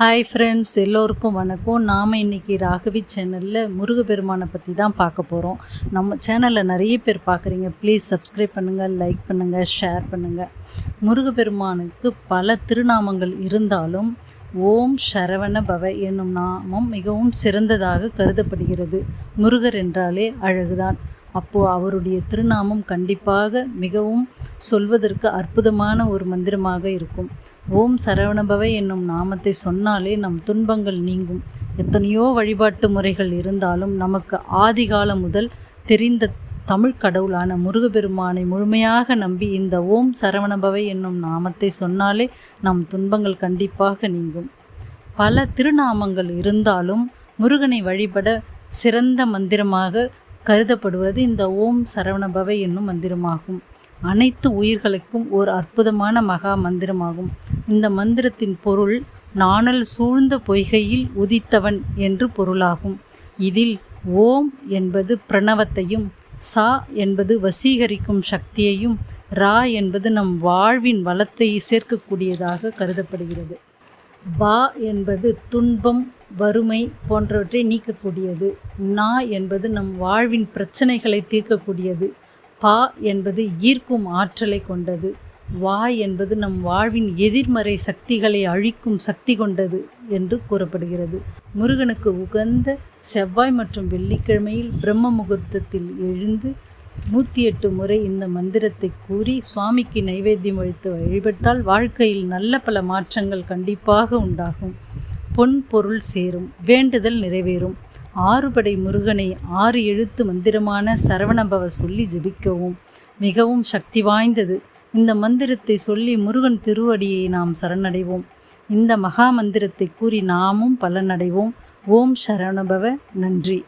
Hi friends எல்லோருக்கும் வணக்கம். நாம் இன்றைக்கி ராகவி சேனலில் முருகப்பெருமானை பற்றி தான் பார்க்க போகிறோம் நம்ம சேனலில் நிறைய பேர் பார்க்குறீங்க. ப்ளீஸ் சப்ஸ்கிரைப் பண்ணுங்கள் லைக் பண்ணுங்கள் ஷேர் பண்ணுங்கள் முருகப்பெருமானுக்கு பல திருநாமங்கள் இருந்தாலும் ஓம் சரவண பவ என்னும் நாமம் மிகவும் சிறந்ததாக கருதப்படுகிறது. முருகர் என்றாலே அழகுதான். அப்போது அவருடைய திருநாமம் கண்டிப்பாக மிகவும் சொல்வதற்கு அற்புதமான ஒரு மந்திரமாக இருக்கும். ஓம் சரவணபவை என்னும் நாமத்தை சொன்னாலே நம் துன்பங்கள் நீங்கும். எத்தனையோ வழிபாட்டு முறைகள் இருந்தாலும் நமக்கு ஆதிகாலம் முதல் தெரிந்த தமிழ் கடவுளான முருகப்பெருமானை முழுமையாக நம்பி இந்த ஓம் சரவணபவை என்னும் நாமத்தை சொன்னாலே நம் துன்பங்கள் கண்டிப்பாக நீங்கும். பல திருநாமங்கள் இருந்தாலும் முருகனை வழிபட சிறந்த மந்திரமாக கருதப்படுவது இந்த ஓம் சரவணபவை என்னும் மந்திரமாகும். அனைத்து உயிர்களுக்கும் ஒரு அற்புதமான மகா மந்திரமாகும். இந்த மந்திரத்தின் பொருள் நாணல் சூழ்ந்த பொய்கையில் உதித்தவன் என்று பொருளாகும். இதில் ஓம் என்பது பிரணவத்தையும் சா என்பது வசீகரிக்கும் சக்தியையும் ரா என்பது நம் வாழ்வின் வளத்தை சேர்க்கக்கூடியதாக கருதப்படுகிறது. பா என்பது துன்பம் வறுமை போன்றவற்றை நீக்கக்கூடியது. நா என்பது நம் வாழ்வின் பிரச்சனைகளை தீர்க்கக்கூடியது. பா என்பது ஈர்க்கும் ஆற்றலை கொண்டது. வா என்பது நம் வாழ்வின் எதிர்மறை சக்திகளை அழிக்கும் சக்தி கொண்டது என்று கூறப்படுகிறது. முருகனுக்கு உகந்த செவ்வாய் மற்றும் வெள்ளிக்கிழமையில் பிரம்ம முகூர்த்தத்தில் எழுந்து நூற்றி எட்டு முறை இந்த மந்திரத்தை கூறி சுவாமிக்கு நைவேத்தியம் அளித்து வழிபட்டால் வாழ்க்கையில் நல்ல பல மாற்றங்கள் கண்டிப்பாக உண்டாகும். பொன் பொருள் சேரும் வேண்டுதல் நிறைவேறும். ஆறுபடை முருகனை ஆறு எழுத்து மந்திரமான சரவணபவ சொல்லி ஜெபிக்கவும். மிகவும் சக்தி வாய்ந்தது. இந்த மந்திரத்தை சொல்லி முருகன் திருவடியை நாம் சரணடைவோம். இந்த மகா மந்திரத்தை கூறி நாமும் பலனடைவோம். ஓம் சரணபவ. நன்றி.